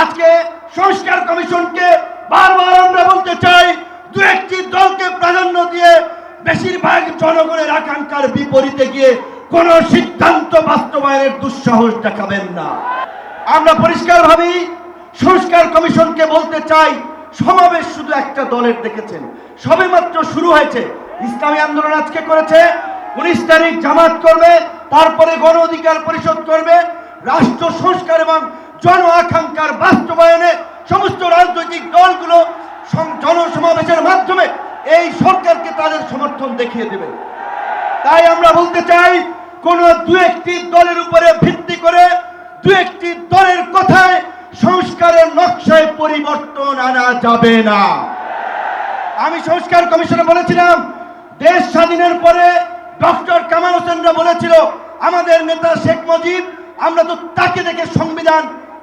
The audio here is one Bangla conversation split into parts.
আজকে সংস্কার কমিশনকে বারবার আমরা বলতে চাই, দু একটি দলকে প্রাধান্য দিয়ে বেশিরভাগ জনগণের আকাঙ্ক্ষার বিপরীতে গিয়ে কোন সিদ্ধান্ত বাস্তবায়নের দুঃসাহস দেখাবেন না। আমরা পরিষ্কার ভাবি, সংস্কার কমিশনকে বলতে চাই, সমাবেশ শুধু একটা দলের দেখেছেন। সবেমাত্র শুরু হয়েছে। ইসলামী আন্দোলন আজকে করেছে। উনিশ তারিখ জামাত করবে, তারপরে গণ অধিকার পরিষদ করবে, রাষ্ট্র সংস্কার এবং জন আকাঙ্ক্ষার বাস্তবায়নে সমস্ত রাজনৈতিক দলগুলো জনসমাবেশের মাধ্যমে এই সরকারকে তাদের সমর্থন দেখিয়ে দেবে। তাই আমরা বলতে চাই, কোন দু একটি দলের উপরে ভিত্তি করে দু একটি দলের কথায় সংস্কারের নকশায় পরিবর্তন আনা যাবে না। আমি সংস্কার কমিশনে বলেছিলাম, দেশ স্বাধীনের পরে ডক্টর কামাল হোসেনরা বলেছিল, আমাদের নেতা শেখ মুজিব, আমরা তো তাকে দেখে সংবিধান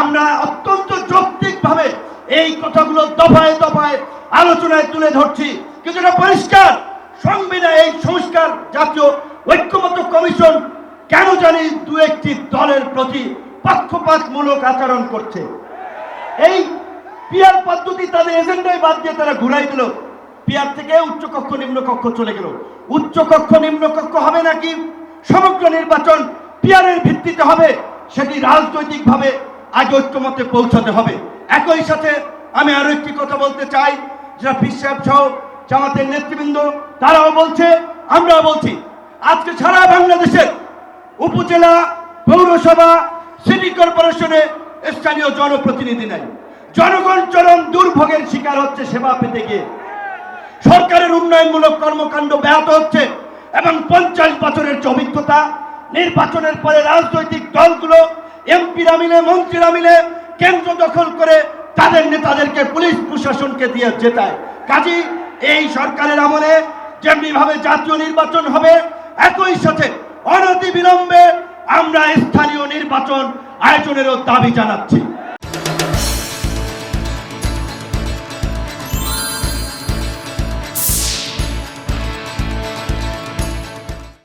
আমরা অত্যন্ত যৌক্তিকভাবে এই কথাগুলো দফায় দফায় আলোচনায় তুলে ধরছি। কিন্তু এটা পরিষ্কার সংবিধান এই সংস্কার জাতীয় ঐক্যমত কমিশন কেন জানি দু একটি দলের প্রতি পক্ষপাতমূলক আচরণ করছে। এই পিয়ার পদ্ধতি তাদের এজেন্ডায় বাদ দিয়ে তারা ঘুরাই দিল। পিয়ার থেকে উচ্চ কক্ষ নিম্ন কক্ষ চলে গেল। উচ্চ কক্ষ নিম্ন কক্ষ হবে নাকি? সমগ্র নির্বাচন পিয়ারের ভিত্তিতে হবে, সেটি রাজনৈতিকভাবে আগে ঐক্যমতে পৌঁছাতে হবে। একই সাথে আমি আরও একটি কথা বলতে চাই, যারা সাহেব সহ জামাতের নেতৃবৃন্দ, তারাও বলছে, আমরাও বলছি, আজকে সারা বাংলাদেশের উপজেলা পৌরসভা, সিটি কর্পোরেশনে স্থানীয় জনপ্রতিনিধি নাই। জনগণ চরম দুর্ভোগের শিকার হচ্ছে সেবা পেতে গিয়ে। সরকারের উন্নয়নমূলক কর্মকাণ্ড ব্যাহত হচ্ছে এবং পঞ্চাশ বছরের অভিজ্ঞতা, নির্বাচনের পরে রাজনৈতিক দলগুলো এমপিরা মিলে মন্ত্রীরা মিলে কেন্দ্র দখল করে তাদের নেতাদেরকে পুলিশ প্রশাসনকে দিয়ে জেতায়। কাজী, এই সরকারের আমলে যেমনিভাবে জাতীয় নির্বাচন হবে, একই সাথে অনতি বিলম্বে আমরা স্থানীয় নির্বাচন আয়োজনেরও দাবি জানাচ্ছি।